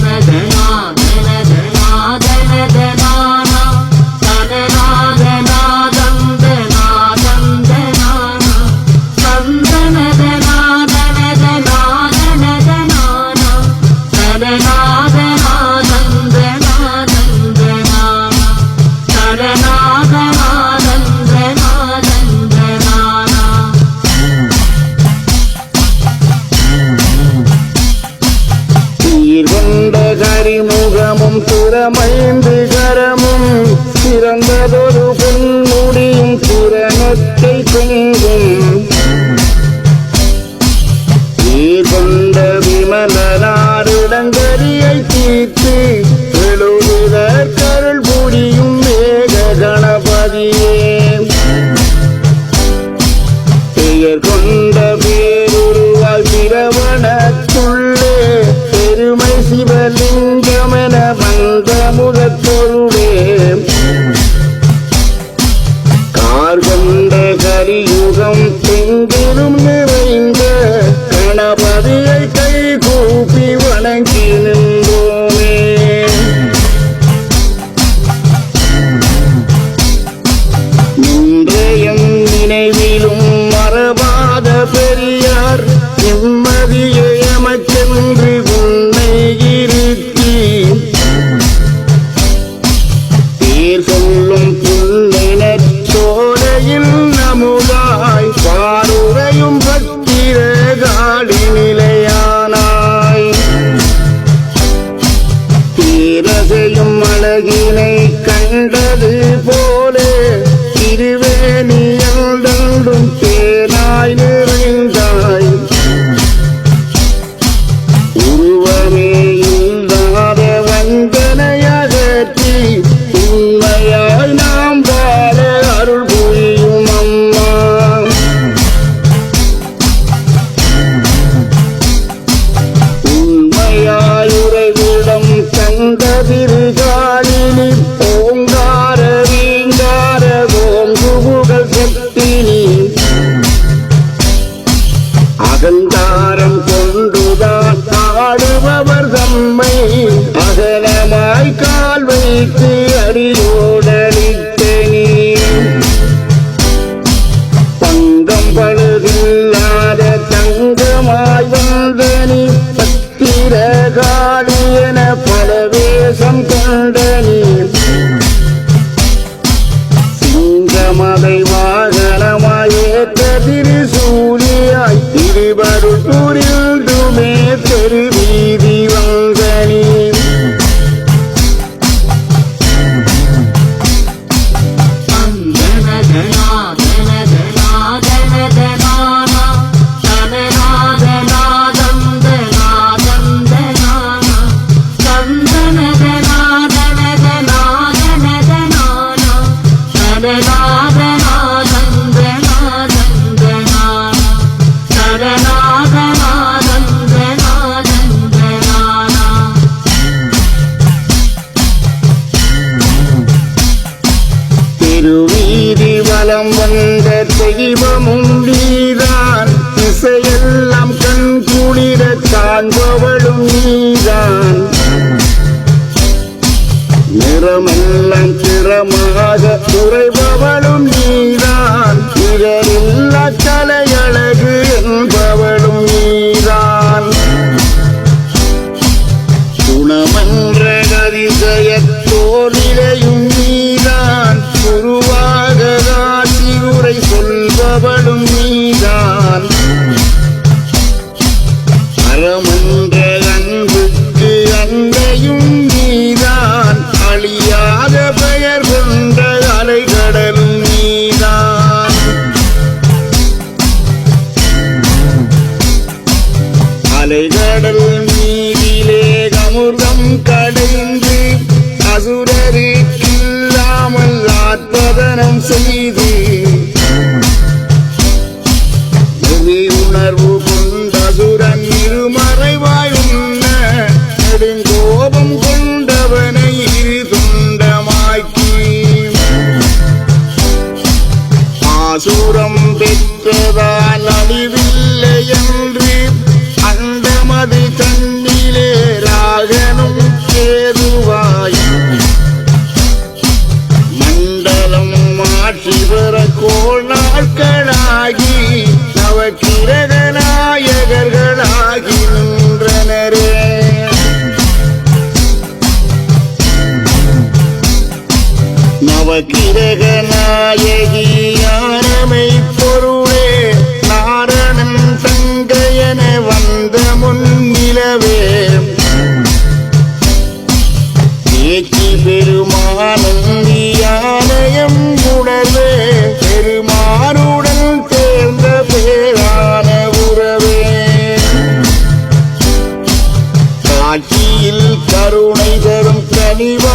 nada சீர் கொண்ட கரிமுகமும் புறமைந்து கரமும் சிறந்ததொரு பொன்முடியும் புறநத்தை பெங்கும் பெரியார் எம்மதியை அமைச்சென்று உன்னை இருத்தி பேர் சொல்லும் புல்லென சோலையில் நமுதாய் பாருரையும் பத்திர காடி நிலையானாய். பேரசையும் அழகினை கண்டது போல திருவேணியல் தண்டும் நிலமாக குறைபவளும் நீதான். நிகரில்லா தலையழகு என்பவளும் நீதான். குணமன்ற கதிசயத்தோரிலையும் நீதான். குருவாக காட்டியுரை சொல்பவளும் நீதான். அறமன்ற சாதனம் செய்தே. உணர்வு கிரகநாயகர்களாகின்றனரே நவகிரகநாயகி யாரமை பொருளே நாரணன் சங்கையன வந்த முன்னிலவே ஏச்சி பெருமானந்தியாலயம் உணர்வே பெருமானுடன் money.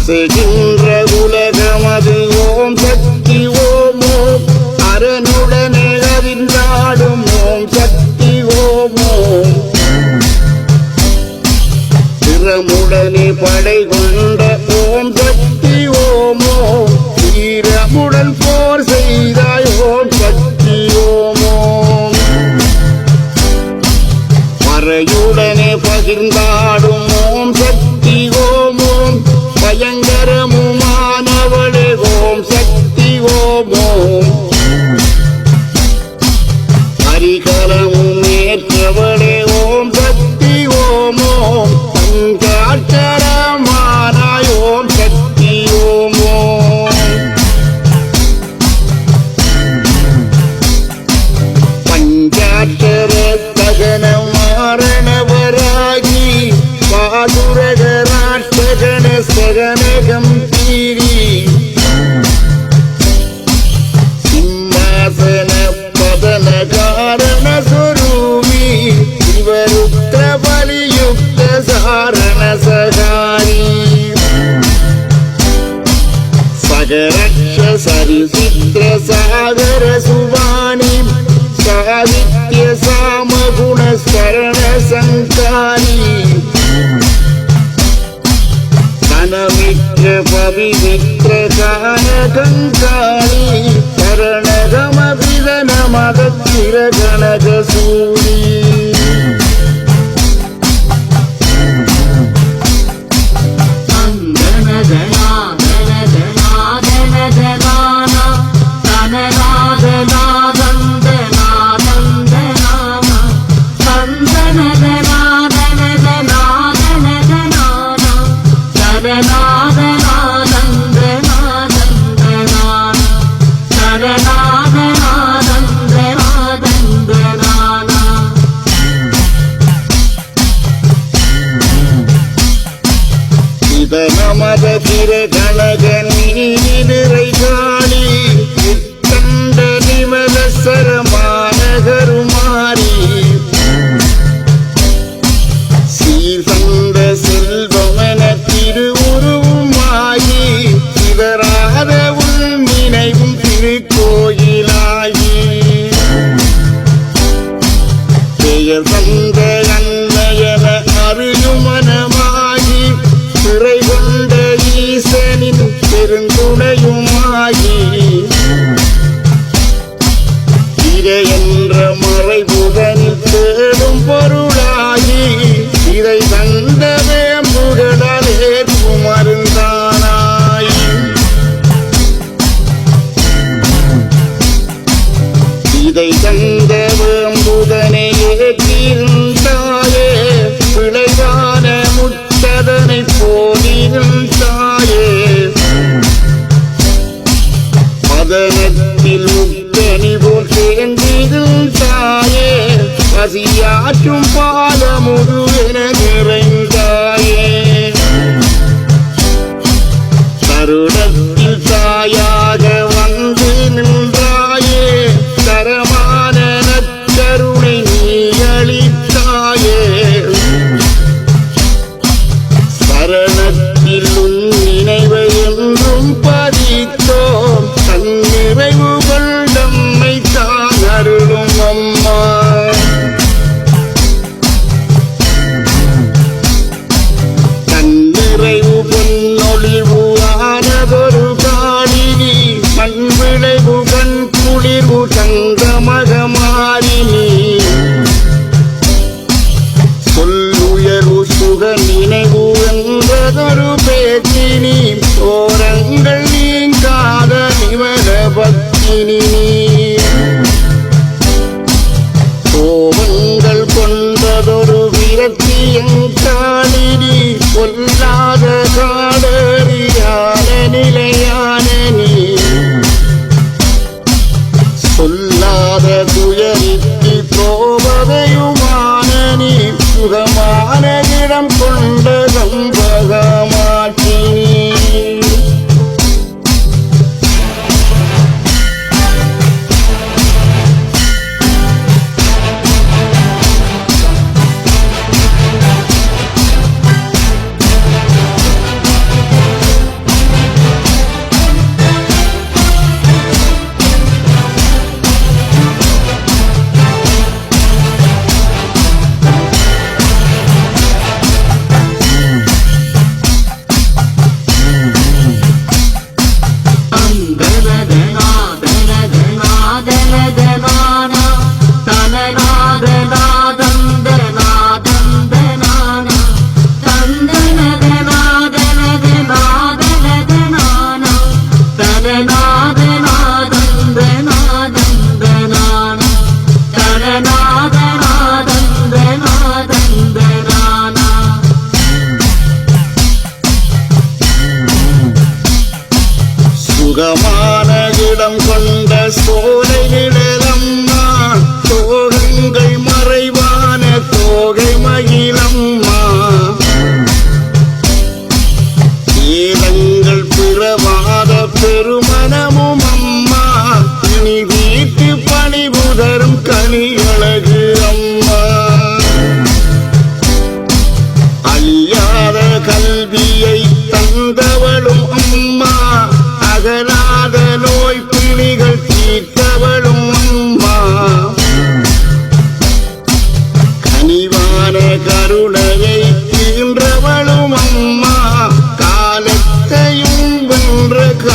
அசைகின்ற உலகமது. ஓம் சக்தி ஓம் ஓம். அரணுடனே அறிந்தாடும். ஓம் சக்தி ஓம் ஓம். திறமுடனே படை கொண்ட ஓம் சக்தி ஓம் ஓம். வீரமுடன் போர் செய்தாய் ஓம் சக்தி ஓம் ஓம். மறையுடனே பகிர்ந்தாடும் ஆதித்ய சாமகுண சரண சங்காரி கனமித்ர பவிமித்ர கானகங்காரி கங்காரி கரணகமபிதன கனக சூரி இத மதனத்தில் உக்கணி போல் சேர்ந்திருந்தாயே பசியாற்றும் பாலமுது என நிறைந்தாயே தருணத்தில் தாயாக வந்து நின்றாயே தரமான நற்கருணை நீ அளித்தாயே சரணத்தில் உன் நினைவை என்றும் பதித்தோம் நிறைவு கொண்டம்மை தான் அருளும் அம்மா. தன் பொன்னொழிவு ஆனதொரு காணினி மண் விளைவு கண் குளிர்வு தங்கமக மாறினி சொல்லுயர்வு சுக நினைவு என்றதொரு பேச்சினி ஓரங்கள் நீங்காத நிவர பக்தினி கோபங்கள் கொண்டதொரு விரக்தியங்காலினி கொல்லாத காடறியான நிலையான நீ. சொல்லாத துயரித்தி போவதையுமான நீ சுகமான இடம் கொண்ட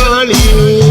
Hollywood.